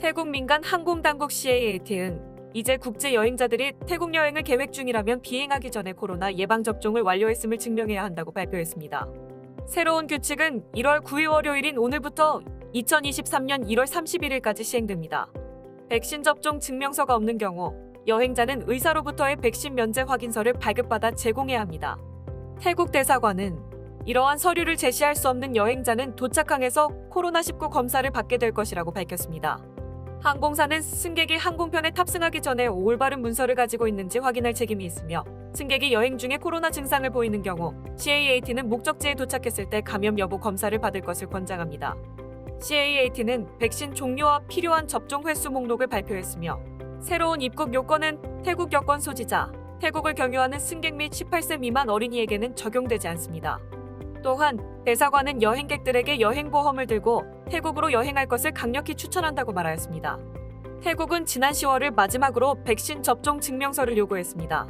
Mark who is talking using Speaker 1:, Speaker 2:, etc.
Speaker 1: 태국 민간 항공당국 CAAT는 이제 국제 여행자들이 태국 여행을 계획 중이라면 비행하기 전에 코로나 예방 접종을 완료했음을 증명해야 한다고 발표했습니다. 새로운 규칙은 1월 9일 월요일인 오늘부터 2023년 1월 31일까지 시행됩니다. 백신 접종 증명서가 없는 경우 여행자는 의사로부터의 백신 면제 확인서를 발급받아 제공해야 합니다. 태국 대사관은 이러한 서류를 제시할 수 없는 여행자는 도착항에서 코로나19 검사를 받게 될 것이라고 밝혔습니다. 항공사는 승객이 항공편에 탑승하기 전에 올바른 문서를 가지고 있는지 확인할 책임이 있으며 승객이 여행 중에 코로나 증상을 보이는 경우 CAAT는 목적지에 도착했을 때 감염 여부 검사를 받을 것을 권장합니다. CAAT는 백신 종류와 필요한 접종 횟수 목록을 발표했으며 새로운 입국 요건은 태국 여권 소지자, 태국을 경유하는 승객 및 18세 미만 어린이에게는 적용되지 않습니다. 또한 대사관은 여행객들에게 여행보험을 들고 태국으로 여행할 것을 강력히 추천한다고 말하였습니다. 태국은 지난 10월을 마지막으로 백신 접종 증명서를 요구했습니다.